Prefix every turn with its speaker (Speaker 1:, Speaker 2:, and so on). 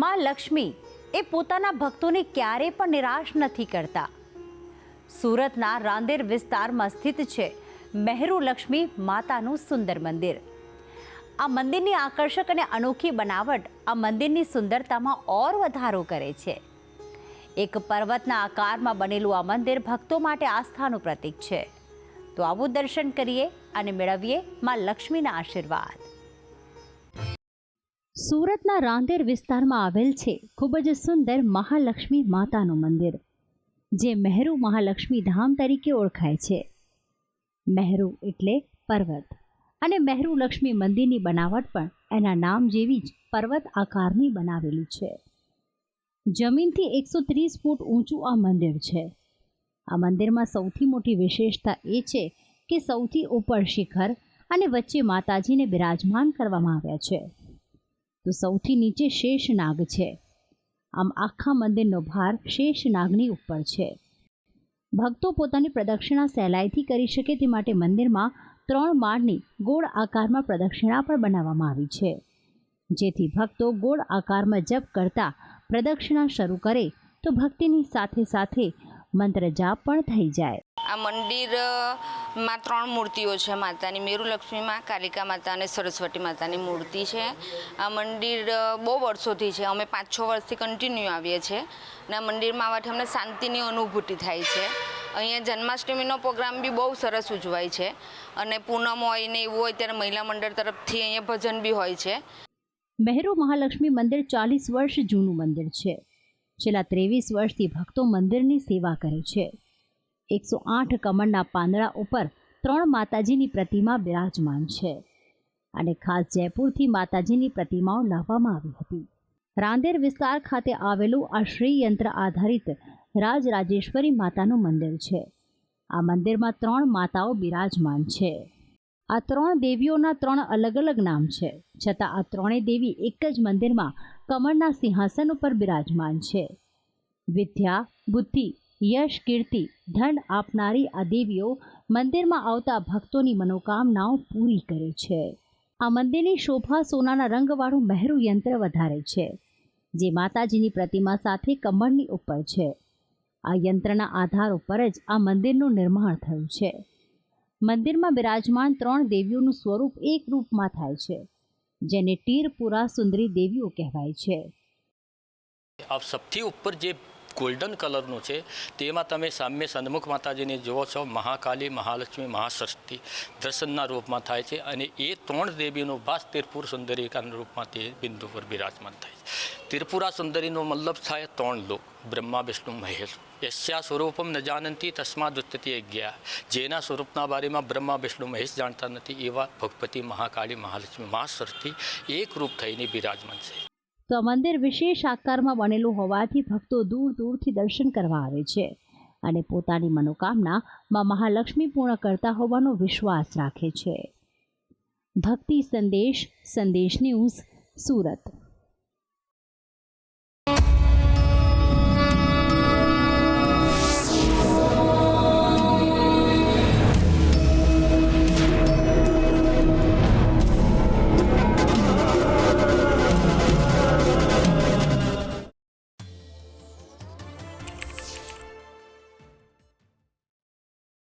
Speaker 1: માં લક્ષ્મી એ પોતાના ભક્તોને ક્યારે પણ નિરાશ નથી કરતા. સુરતના રાંદેર વિસ્તારમાં સ્થિત છે મહેરુ લક્ષ્મી માતાનું સુંદર મંદિર. આ મંદિરની આકર્ષક અને અનોખી બનાવટ આ મંદિરની સુંદરતામાં ઓર વધારો કરે છે. એક પર્વતના આકારમાં બનેલું આ મંદિર ભક્તો માટે આસ્થાનું પ્રતીક છે. તો આવું દર્શન કરીએ અને મેળવીએ માં લક્ષ્મીના આશીર્વાદ. સુરતના રાંદેર વિસ્તારમાં આવેલ છે ખૂબ જ સુંદર મહાલક્ષ્મી માતાનું મંદિર, જે મહેરુ મહાલક્ષ્મી ધામ તરીકે ઓળખાય છે. મહેરુ એટલે પર્વત અને મહેરુ લક્ષ્મી મંદિરની બનાવટ પણ એના નામ જેવી જ પર્વત આકારની બનાવેલી છે. જમીનથી એકસો ત્રીસ ફૂટ ઊંચું આ મંદિર છે. આ મંદિરમાં સૌથી મોટી વિશેષતા એ છે કે સૌથી ઉપર શિખર અને વચ્ચે માતાજીને બિરાજમાન કરવામાં આવ્યા છે. તો સૌથી નીચે શેષનાગ છે. આમ આખા મંદિરનો ભાર શેષનાગની ઉપર છે. ભક્તો પોતાની પ્રદક્ષિણા સહેલાઈથી કરી શકે તે માટે મંદિરમાં ત્રણ માળની ગોળ આકારમાં પ્રદક્ષિણા પણ બનાવવામાં આવી છે. જેથી ભક્તો ગોળ આકારમાં જપ કરતા પ્રદક્ષિણા શરૂ કરે તો ભક્તિની સાથે સાથે મંત્ર જાપ પણ થઈ જાય.
Speaker 2: આ મંદિર માં ત્રણ મૂર્તિઓ છે, માતાની મેરુલક્ષ્મીમાં કાલિકા માતા અને સરસ્વતી માતાની મૂર્તિ છે. આ મંદિર બહુ વર્ષોથી છે. અમે પાંચ છ વર્ષથી કન્ટિન્યુ આવીએ છીએ. અને આ મંદિરમાં આવવાથી અમને શાંતિની અનુભૂતિ થાય છે. અહીંયા જન્માષ્ટમીનો પ્રોગ્રામ બી બહુ સરસ ઉજવાય છે. અને પૂનમ હોય ને એવું હોય ત્યારે મહિલા મંડળ તરફથી અહીંયા ભજન બી હોય છે.
Speaker 1: મહેરુ મહાલક્ષ્મી મંદિર ચાલીસ વર્ષ જૂનું મંદિર છે. છેલ્લા ત્રેવીસ વર્ષથી ભક્તો મંદિરની સેવા કરે છે. એકસો આઠ કમળના પાંદડા ઉપર ત્રણ માતાજીની પ્રતિમા બિરાજમાન છે અને ખાસ જયપુરથી માતાજીની પ્રતિમાઓ લાવવામાં આવી હતી. રાંદેર વિસ્તાર ખાતે આવેલું આ શ્રી યંત્ર આધારિત રાજરાજેશ્વરી માતાનું મંદિર છે. આ મંદિરમાં ત્રણ માતાઓ બિરાજમાન છે. આ ત્રણ દેવીઓના ત્રણ અલગ અલગ નામ છે. છતાં આ ત્રણેય દેવી એક જ મંદિરમાં કમળના સિંહાસન ઉપર બિરાજમાન છે. વિદ્યા, બુદ્ધિ યશ, કીર્તિ, ધન આપનારી આ દેવીઓ મંદિરમાં આવતા ભક્તોની મનોકામનાઓ પૂરી કરે છે. આ મંદિરની શોભા સોનાના રંગવાળું મહેરુ યંત્ર વધારે છે, જે માતાજીની પ્રતિમા સાથે કમળની ઉપર છે. આ યંત્રના આધાર ઉપર જ આ મંદિરનું નિર્માણ થયું છે. મંદિરમાં બિરાજમાન ત્રણ દેવીઓનું સ્વરૂપ એક રૂપમાં થાય છે, જેને ટીરપુરા સુંદરી દેવીઓ કહેવાય છે.
Speaker 3: આપ સૌથી ઉપર જે ગોલ્ડન કલરનું છે. તેમાં તમે સામ્ય સન્મુખ માતાજીને જુઓ છો, મહાકાલી, મહાલક્ષ્મી, મહાસરસ્વતી દર્શનના રૂપમાં થાય છે અને એ ત્રણ દેવીનો ભાસ તિરપુર સુંદરીકાના રૂપમાં તે બિંદુ પર બિરાજમાન થાય છે. ત્રિપુરા સુંદરીનો મતલબ થાય ત્રણ લોક, બ્રહ્મા, વિષ્ણુ, મહેશ. યશ્યા સ્વરૂપમ ન જાણંતી તસ્માદ ઉત્તતી અજ્ઞા જેના સ્વરૂપના બારેમાં બ્રહ્મા, વિષ્ણુ, મહેશ જાણતા નથી એવા ભગવતી મહાકાળી મહાલક્ષ્મી, મહાસરથી એક રૂપ થઈને બિરાજમાન છે.
Speaker 1: તો મંદિર વિશેષ આકારમાં બનેલું હોવાથી ભક્તો દૂર દૂરથી દર્શન કરવા આવે છે અને પોતાની મનોકામના માં મહાલક્ષ્મી પૂર્ણ કરતા હોવાનો વિશ્વાસ રાખે છે. ભક્તિ સંદેશ સંદેશ ન્યૂઝ, સુરત.